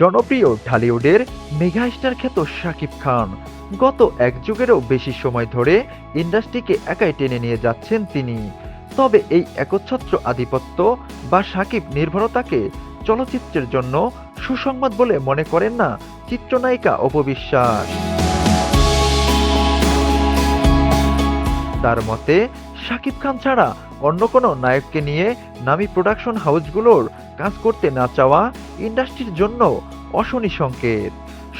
জনপ্রিয় ঢালিউডের mega star খ্যাত শাকিব খান। গত এক যুগেরও বেশি সময় ধরে ইন্ডাস্ট্রিকে একাই টেনে নিয়ে যাচ্ছেন তিনি। তবে এই একচ্ছত্র আধিপত্য বা সাকিব নির্ভরতাকে চলচ্চিত্রের জন্য সুসংবাদ বলে মনে করেন না চিত্রনায়িকা অপবিশ্বাস তার মতে, শাকিব খান ছাড়া অন্য কোনো নায়ককে নিয়ে নামী প্রোডাকশন হাউসগুলোর কাজ করতে না চাওয়া ইন্ডাস্ট্রির জন্য অশনি সংকেত।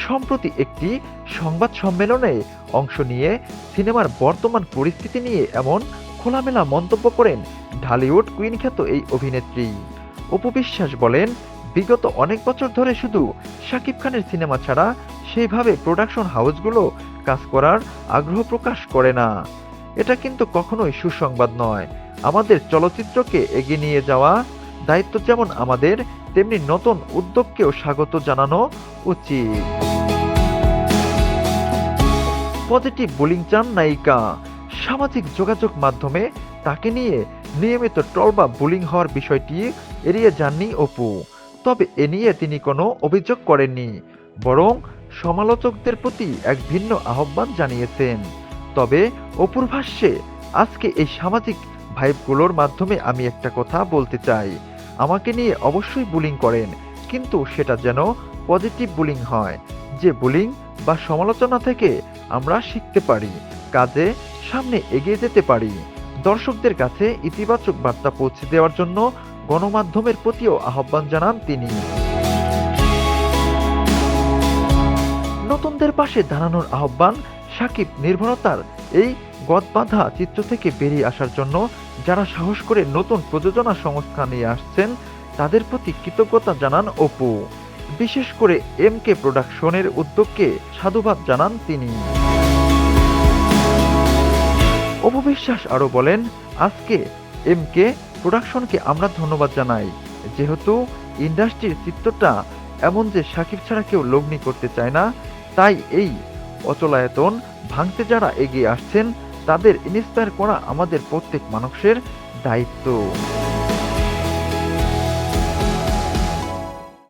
সম্প্রতি একটি সংবাদ সম্মেলনে অংশ নিয়ে সিনেমার বর্তমান পরিস্থিতি নিয়ে এমন খোলামেলা মন্তব্য করেন ঢালিউড কুইন খ্যাত এই অভিনেত্রী। অপবিশ্বাস বলেন, বিগত অনেক বছর ধরে শুধু শাকিব খানের সিনেমা ছাড়া সেইভাবে প্রোডাকশন হাউসগুলো কাজ করার আগ্রহ প্রকাশ করে না। এটা কিন্তু কখনোই সুসংবাদ নয়। আমাদের চলচ্চিত্রকে এগিয়ে নিয়ে যাওয়া দায়িত্ব যেমন আমাদের, তেমনি নতুন উদ্যোগকেও স্বাগত জানানো উচিত। পজিটিভ বোলিং চান নায়িকা। সামাজিক যোগাযোগ মাধ্যমে তাকে নিয়ে নিয়মিত ট্রল বা বুলিং হওয়ার বিষয়টি এড়িয়ে যাননি অপু। তবে এ নিয়ে তিনি কোনো অভিযোগ করেননি, বরং সমালোচকদের প্রতি এক ভিন্ন আহ্বান জানিয়েছেন। তবে অপুর ভাষ্যে, আজকে এই সামাজিক ভাইবগুলোর মাধ্যমে আমি একটা কথা বলতে চাই। আমাকে নিয়ে অবশ্যই বুলিং করেন, কিন্তু সেটা যেন পজিটিভ বুলিং হয়, যে বুলিং বা সমালোচনা থেকে আমরা শিখতে পারি, কাজে সামনে এগিয়ে যেতে পারি। দর্শকদের কাছে ইতিবাচক বার্তা পৌঁছে দেওয়ার জন্য গণমাধ্যমের প্রতিও আহ্বান জানান তিনি। নতুনদের পাশে দাঁড়ানোর আহ্বান সাকিব নির্ভরতার এই গদবাঁধা চিত্র থেকে বেরিয়ে আসার জন্য যারা সাহস করে নতুন প্রযোজনা সংস্থা নিয়ে আসছেন, তাদের প্রতি কৃতজ্ঞতা জানান অপু। বিশেষ করে এম কে প্রোডাকশনের উদ্যোগকে সাধুবাদ জানান তিনি। অপবিশ্বাস আরও বলেন, আজকে এম কে প্রোডাকশনকে আমরা ধন্যবাদ জানাই, যেহেতু ইন্ডাস্ট্রির চিত্রটা এমন যে সাকিব ছাড়া কেউ লগ্নি করতে চায় না, তাই এই অচলায়তন ভাঙতে যারা এগিয়ে আসছেন তাদের ইন্সপায়ার করা আমাদের প্রত্যেক মানুষের দায়িত্ব।